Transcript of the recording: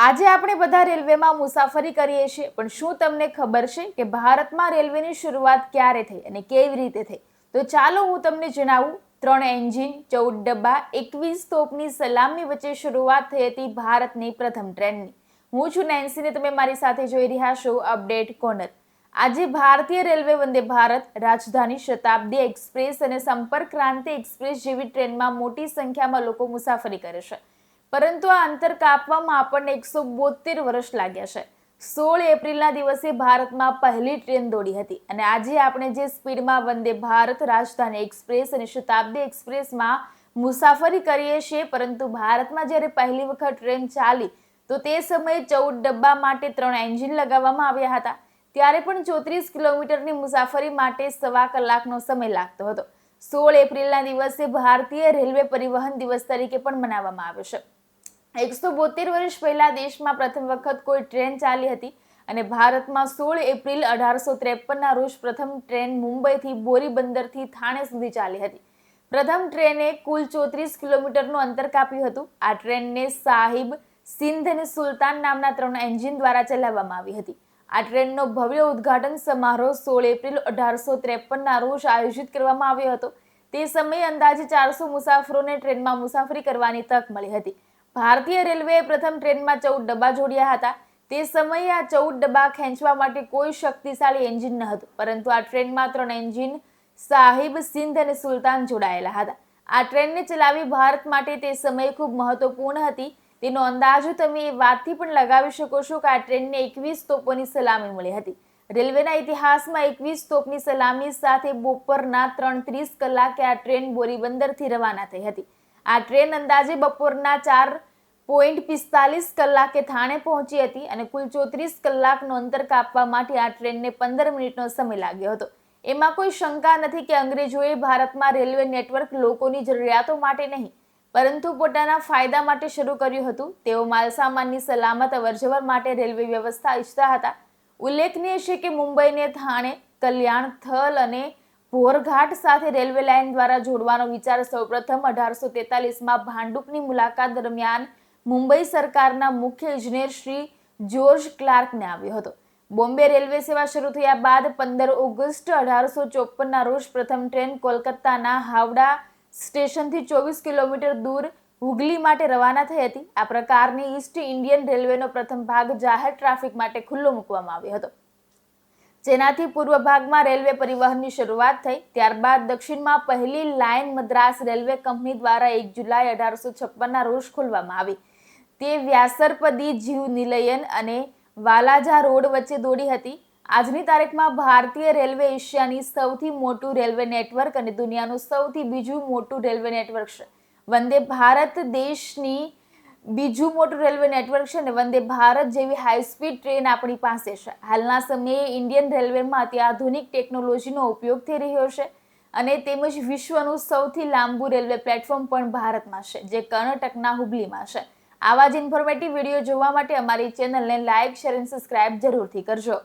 આજે આપણે બધા રેલવેમાં મુસાફરી કરીએ છીએ, પણ શું તમને ખબર છે કે ભારતમાં રેલવેની શરૂઆત ક્યારે થઈ અને કેવી રીતે થઈ? તો ચાલો હું તમને જણાવું. ત્રણ એન્જિન, ચૌદ ડબ્બા, એકવીસ તોપની સલામી વચ્ચે શરૂઆત થઈ હતી ભારતની પ્રથમ ટ્રેનની. હું છું નેન્સીને, તમે મારી સાથે જોઈ રહ્યા છો અપડેટ કોર્નર. આજે ભારતીય રેલવે વંદે ભારત, રાજધાની શતાબ્દી એક્સપ્રેસ અને સંપર્ક ક્રાંતિ એક્સપ્રેસ જેવી ટ્રેનમાં મોટી સંખ્યામાં લોકો મુસાફરી કરે છે. પરંતુ આ અંતર કાપવામાં આપણને એકસો બોતેર વર્ષ લાગ્યા છે. સોળ એપ્રિલના દિવસે ભારતમાં પહેલી ટ્રેન દોડી હતી અને આજે આપણે જે સ્પીડમાં વંદે ભારત, રાજધાની એક્સપ્રેસ અને શતાબ્દી એક્સપ્રેસમાં મુસાફરી કરીએ છીએ, પરંતુ ભારતમાં જ્યારે પહેલી વખત ટ્રેન ચાલી, તો તે સમયે ચૌદ ડબ્બા માટે ત્રણ એન્જિન લગાવવામાં આવ્યા હતા. ત્યારે પણ ચોત્રીસ કિલોમીટરની મુસાફરી માટે સવા કલાકનો સમય લાગતો હતો. સોળ એપ્રિલના દિવસે ભારતીય રેલવે પરિવહન દિવસ તરીકે પણ મનાવવામાં આવ્યો છે. એકસો બોતેર વર્ષ પહેલા દેશમાં પ્રથમ વખત કોઈ ટ્રેન ચાલી હતી અને ભારતમાં સોળ એપ્રિલ અઢારસો ત્રેપનના રોજ પ્રથમ ટ્રેન મુંબઈથી બોરીબંદરથી થાણે સુધી ચાલી હતી. પ્રથમ ટ્રેને કુલ ચોત્રીસ કિલોમીટરનું અંતર કાપ્યું હતું. આ ટ્રેનને સાહિબ સિંધ અને સુલતાન નામના ત્રણ એન્જિન દ્વારા ચલાવવામાં આવી હતી. આ ટ્રેનનો ભવ્ય ઉદ્ઘાટન સમારોહ સોળ એપ્રિલ અઢારસો ત્રેપનના રોજ આયોજિત કરવામાં આવ્યો હતો. તે સમયે અંદાજે ચારસો મુસાફરોને ટ્રેનમાં મુસાફરી કરવાની તક મળી હતી. ભારતીય રેલવેએ પ્રથમ ટ્રેનમાં ચૌદ ડબ્બા જોડ્યા હતા. તે સમયે આ ચૌદ ડબ્બા ખેંચવા માટે કોઈ શક્તિશાળી એન્જિન ન હતું પરંતુ આ ટ્રેનમાં ત્રણ એન્જિન, સાહિબ સિંધ અને સુલતાન જોડાયેલા હતા. આ ટ્રેનને ચલાવી ભારત માટે તે સમયે ખૂબ મહત્વપૂર્ણ હતી. તેનો અંદાજો તમે એ વાતથી પણ લગાવી શકો છો કે આ ટ્રેનને એકવીસ તોપોની સલામી મળી હતી. રેલવેના ઇતિહાસમાં એકવીસ તોપની સલામી સાથે બપોરના ત્રણ ત્રીસ કલાકે આ ટ્રેન બોરીબંદરથી રવાના થઈ હતી. આ ટ્રેન અંદાજે બપોરના ચાર પોઈન્ટ પિસ્તાલીસ કલાકે થાણે પહોંચી હતી અને કુલ ચોત્રીસ કલાકનું અંતર કાપવા માટે આ ટ્રેનને પંદર મિનિટનો સમય લાગ્યો હતો. એમાં કોઈ શંકા નથી કે અંગ્રેજોએ ભારતમાં રેલવે નેટવર્ક લોકોની જરૂરિયાતો માટે નહીં, પરંતુ પોતાના ફાયદા માટે શરૂ કર્યું હતું. તેઓ માલસામાનની સલામત અવરજવર માટે રેલવે વ્યવસ્થા ઈચ્છતા હતા. ઉલ્લેખનીય છે કે મુંબઈને થાણે કલ્યાણ થલ અને ભોરઘાટ સાથે રેલવે લાઇન દ્વારા જોડવાનો વિચાર સૌપ્રથમ અઢારસો તેતાલીસમાં ભાંડુપની મુલાકાત દરમિયાન મુંબઈ સરકારના મુખ્ય ઇજનેર શ્રી જ્યોર્જ ક્લાર્કને આવ્યો હતો. બોમ્બે રેલવે સેવા શરૂ થયા બાદ પંદર ઓગસ્ટ અઢારસો ચોપનના રોજ પ્રથમ ટ્રેન કોલકાતાના હાવડા સ્ટેશનથી ચોવીસ કિલોમીટર દૂર હુગલી માટે રવાના થઈ હતી. આ પ્રકારની ઈસ્ટ ઇન્ડિયન રેલવેનો પ્રથમ ભાગ જાહેર ટ્રાફિક માટે ખુલ્લો મૂકવામાં આવ્યો હતો. જેનાથી પૂર્વ ભાગમાં રેલવે પરિવહનની શરૂઆત થઈ, ત્યારબાદ દક્ષિણમાં પહેલી લાઇન મદ્રાસ રેલવે કંપની દ્વારા એક જુલાઈ અઢારસો છપ્પનના રોજ ખોલવામાં આવી. તે વ્યાસરપદી જીવ નિલયન અને વાલાજા રોડ વચ્ચે દોડી હતી. આજની તારીખમાં ભારતીય રેલવે એશિયાની સૌથી મોટું રેલવે નેટવર્ક અને દુનિયાનું સૌથી બીજું મોટું રેલવે નેટવર્ક છે. વંદે ભારત દેશની બીજું મોટું રેલવે નેટવર્ક છે ને, વંદે ભારત જેવી હાઈ સ્પીડ ટ્રેન આપણી પાસે છે. હાલના સમયે ઇન્ડિયન રેલવેમાં અત્યાધુનિક ટેકનોલોજીનો ઉપયોગ થઈ રહ્યો છે અને તેમજ વિશ્વનું સૌથી લાંબુ રેલવે પ્લેટફોર્મ પણ ભારતમાં છે, જે કર્ણાટકના હુબલીમાં છે. આવા જ ઇન્ફોર્મેટિવ વીડિયો જોવા માટે અમારી ચેનલને લાઇક શેર અને સબસ્ક્રાઇબ જરૂરથી કરજો.